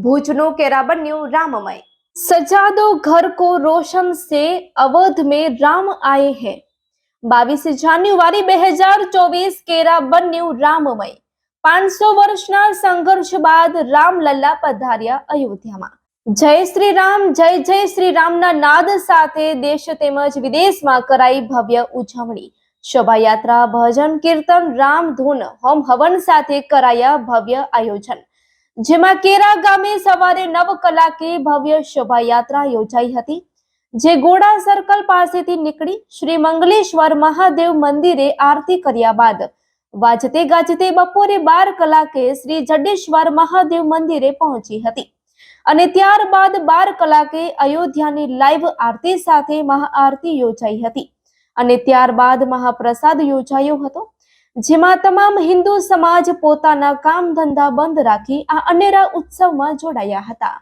ભુજનું કેરા બન્યું રામમય સજા દો ઘર કો રોશન से अवध में राम आए हैं બાવીસ જાન્યુઆરી બે હજાર ચોવીસ કેરા બન્યું રામમય પાંચસો વર્ષના સંઘર્ષ બાદ રામલલ્લા પધાર્યા અયોધ્યામાં જય શ્રી રામ જય જય શ્રી રામના નાદ સાથે દેશ તેમજ વિદેશમાં કરાઈ ભવ્ય ઉજવણી શોભાયાત્રા ભજન કીર્તન રામ ધૂન હોમ હવન સાથે કરાયા ભવ્ય આયોજન જેમાં કેરા ગામે સવારે નવ કલાકે ભવ્ય શોભાયાત્રા યોજાઈ હતી, જે ગોડા સર્કલ પાસેથી નીકળી શ્રી મંગલેશ્વર મહાદેવ મંદિરે આરતી કર્યા બાદ વાજતે ગાજતે બપોરે બાર કલાકે શ્રી જડેશ્વર મહાદેવ મંદિરે પહોંચી હતી અને ત્યારબાદ બાર કલાકે અયોધ્યાની લાઈવ આરતી સાથે મહાઆરતી યોજાઈ હતી અને ત્યારબાદ મહાપ્રસાદ યોજાયો હતો. જેમાં તમામ હિન્દુ સમાજ પોતાના કામ ધંધા બંધ રાખી આ અનેરા ઉત્સવમાં જોડાયા હતા.